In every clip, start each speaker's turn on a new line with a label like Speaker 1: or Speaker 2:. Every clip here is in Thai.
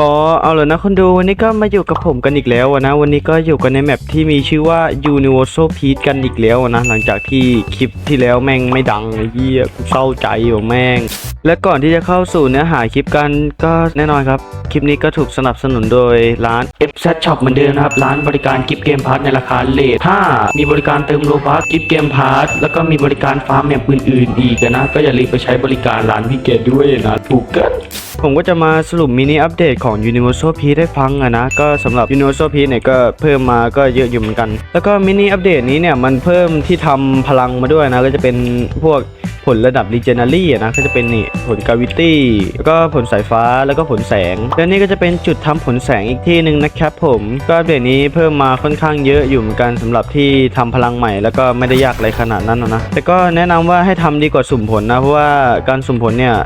Speaker 1: ก็เอาเลยนะคนดูวันนี้ก็มาอยู่กับผมกันอีกแล้วนะวันนี้ก็อยู่กันในแมปที่มีชื่อว่า Universal Peach กันอีกแล้วนะหลังจากที่คลิปที่แล้วแม่งไม่ดังไอ้เหี้ยกูเศร้าใจอยู่แม่ง และก่อนที่จะเข้าสู่เนื้อหาคลิปกันก็แน่นอนครับ คลิปนี้ก็ถูกสนับสนุนโดยร้าน FZ Shop เหมือนเดิมนะครับ ร้านบริการกิฟต์เกมพาร์ทในราคาเลท5มีบริการเติมโลบัคกิฟต์เกมพาร์ทแล้วก็มีบริการฟาร์มแมปอื่นๆอีกนะก็อย่าลืมไปใช้บริการร้านพี่เกดด้วยนะถูกกิน ผมก็จะมาสรุปมินิอัปเดตของ Universal Peach ให้ฟังอะนะ ก็สำหรับ Universal Peach เนี่ยก็เพิ่มมาก็เยอะอยู่เหมือนกัน แล้วก็มินิอัปเดตนี้เนี่ยมันเพิ่มที่ทำพลังมาด้วยนะ ก็จะเป็นพวกผลระดับ Legendary นะก็จะเป็นนี่ผล Gravity แล้วก็ผลสายฟ้าแล้วก็ผลแสง แล้วนี่ก็จะเป็นจุดทำผลแสงอีกที่หนึ่งนะครับผม ก็อัปเดตนี้เพิ่มมาค่อนข้างเยอะอยู่เหมือนกันสำหรับที่ทำพลังใหม่ แล้วก็ไม่ได้ยากอะไรขนาดนั้นนะ แต่ก็แนะนำว่าให้ทำดีกว่าสุ่มผลนะ เพราะว่าการสุ่มผลเนี่ย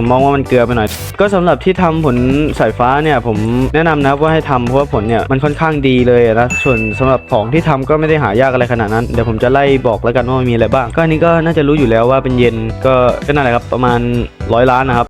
Speaker 1: ผมมองว่ามันเกลือไปหน่อย ก็สำหรับที่ทำผลสายฟ้าเนี่ยผมแนะนำนะว่าให้ทำเพราะว่าผลเนี่ยมันค่อนข้างดีเลยนะส่วนสำหรับของที่ทำก็ไม่ได้หายากอะไรขนาดนั้นเดี๋ยวผมจะไล่บอกแล้วกันว่ามันมีอะไรบ้าง ก็อันนี้ก็น่าจะรู้อยู่แล้วว่าเป็นเย็นก็ก็นั่นแหละครับประมาณร้อยล้านนะครับ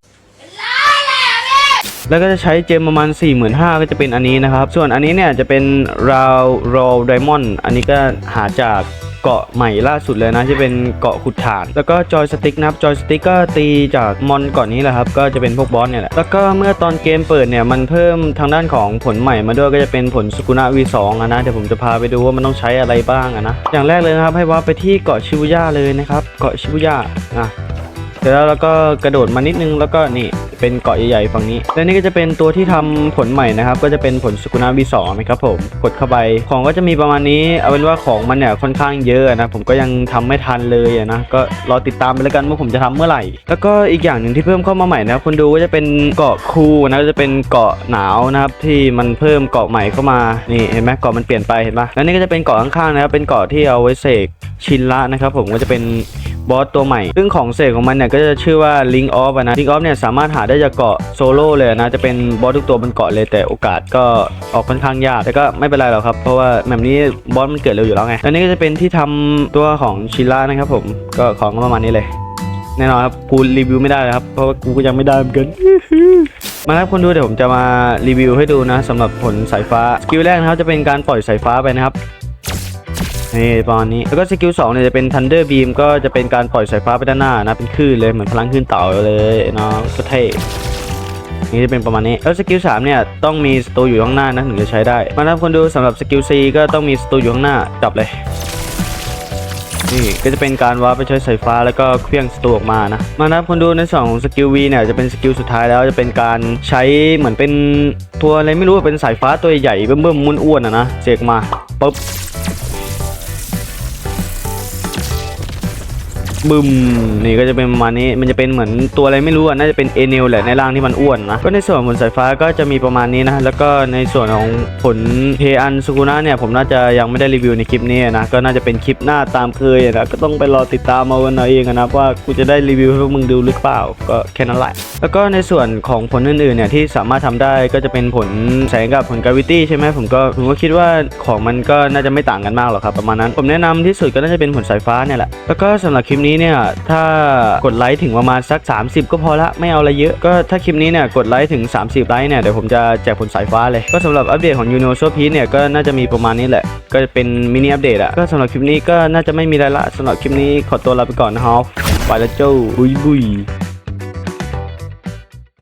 Speaker 1: แล้วก็จะใช้เจมประมาณ 4 5 0 0 0ก็จะเป็นอันนี้นะครับ ส่วนอันนี้เนี่ยจะเป็นราวรอลไดมอนด์อันนี้ก็หาจาก เกาะใหม่ล่าสุดเลยนะที่เป็นเกาะขุดฐาน แล้วก็จอยสติ๊กนะครับจอยสติ๊กก็ตีจากมอนเก่อนนี้แหละครับก็จะเป็นพวกบอสเนี่ยแหละแล้วก็เมื่อตอนเกมเปิดเนี่ยมันเพิ่มทางด้านของผลใหม่มาด้วยก็จะเป็นผลสกุณะ V2 อะนะเดี๋ยวผมจะพาไปดูว่ามันต้องใช้อะไรบ้างอะนะอย่างแรกเลยนะครับให้ว่าไปที่เกาะชิบุย่าเลยนะครับเกาะชิบุย่าอะเสร็จแล้วเราก็กระโดดมานิดนึงแล้วก็นี่ เป็นเกาะใหญ่ๆฝั่งนี้ และนี่ก็จะเป็นตัวที่ทำผลใหม่นะครับ ก็จะเป็นผลสกุณาวีสองนะครับผมกดเข้าไปของก็จะมีประมาณนี้ เอาเป็นว่าของมันเนี่ยค่อนข้างเยอะนะผมก็ยังทำไม่ทันเลยนะก็รอติดตามไปแล้วกันว่าผมจะทำเมื่อไหร่ แล้วก็อีกอย่างหนึ่งที่เพิ่มเข้ามาใหม่นะครับคนดูก็จะเป็นเกาะคูนะจะเป็นเกาะหนาวนะครับที่มันเพิ่มเกาะใหม่เข้ามานี่เห็นไหมเกาะมันเปลี่ยนไปเห็นปะแล้วนี่ก็จะเป็นเกาะข้างๆนะครับเป็นเกาะที่เอาไว้เสกชินละนะครับผมก็จะเป็น บอสตัวใหม่ ซึ่งของเสกของมันเนี่ยก็จะชื่อว่า Link Off อะนะ Link Off เนี่ยสามารถหาได้จากเกาะโซโล่เลยนะ จะเป็นบอสทุกตัวบนเกาะเลยแต่โอกาสก็ออกค่อนข้างยากแต่ก็ไม่เป็นไรหรอกครับ เพราะว่าแบบนี้บอสมันเกิดเร็วอยู่แล้วไงแล้วนี่ก็จะเป็นที่ทำตัวของชิล่านะครับผมก็ของประมาณนี้เลยแน่นอนครับกูรีวิวไม่ได้ครับ เพราะว่ากูก็ยังไม่ได้เหมือนกัน มาครับคนดูเดี๋ยวผมจะมารีวิวให้ดูนะสำหรับผลสายฟ้าสกิลแรกนะครับจะเป็นการปล่อยสายฟ้าไปนะครับ นี่ประมาณนี้ แล้วก็สกิล2เนี่ยจะเป็น Thunder Beam ก็จะเป็นการปล่อยสายฟ้าไปด้านหน้านะ เป็นคลื่นเลย เหมือนพลังคลื่นเต่าเลยเนาะก็เท่นี่จะเป็นประมาณนี้ แล้วสกิล3เนี่ยต้องมีสตูอยู่ข้างหน้านะถึงจะใช้ได้ มาครับคนดูสำหรับสกิล C ก็ต้องมีสตูอยู่ข้างหน้าจับเลย นี่ก็จะเป็นการวาร์ปไปใช้สายฟ้าแล้วก็เคลื่องสตูออกมานะ มาครับคนดูในส่วนของสกิล V เนี่ยจะเป็นสกิลสุดท้ายแล้วจะเป็นการใช้เหมือนเป็นตัวอะไรไม่รู้เป็นสายฟ้าตัวใหญ่เบิ่มๆมุนอ้วนๆอะนะเสกมาปุ๊บ บึมนี่ก็จะเป็นประมาณนี้มันจะเป็นเหมือนตัวอะไรไม่รู้อะน่าจะเป็นเอเนลแหละในร่างที่มันอ้วนนะก็ในส่วนผลสายฟ้าก็จะมีประมาณนี้นะแล้วก็ในส่วนของผลเทอันสุกุนะเนี่ยผมน่าจะยังไม่ได้รีวิวในคลิปนี้นะก็น่าจะเป็นคลิปหน้าตามเคยนะก็ต้องไปรอติดตามมาวันเอาเองอะนะว่ากูจะได้รีวิวให้พวกมึงดูหรือเปล่าก็แค่นั้นแหละแล้วก็ในส่วนของผลอื่นๆเนี่ยที่สามารถทำได้ก็จะเป็นผลแสงกับผลกราวิตี้ใช่ไหมผมก็ผมก็คิดว่าของมันก็น่าจะไม่ต่างกันมากหรอกครับประมาณนั้น ผมแนะนำที่สุดก็น่าจะเป็นผลสายฟ้าเนี่ยแหละแล้วก็สำหรับคลิปนี้เนี่ยถ้ากดไลค์ถึงประมาณสัก 30 ก็พอละไม่เอาอะไรเยอะก็ถ้าคลิปนี้เนี่ยกดไลค์ถึง 30 ไลค์เนี่ยเดี๋ยวผมจะแจกผลสายฟ้าเลยก็สำหรับอัปเดตของ Universal Peach เนี่ยก็น่าจะมีประมาณนี้แหละ ก็จะเป็นมินิอัปเดตอะก็สำหรับคลิปนี้ก็น่าจะไม่มีอะไรละสำหรับคลิปนี้ขอตัวลาไปก่อนนะครับไปแล้วเจ้าบุยบุย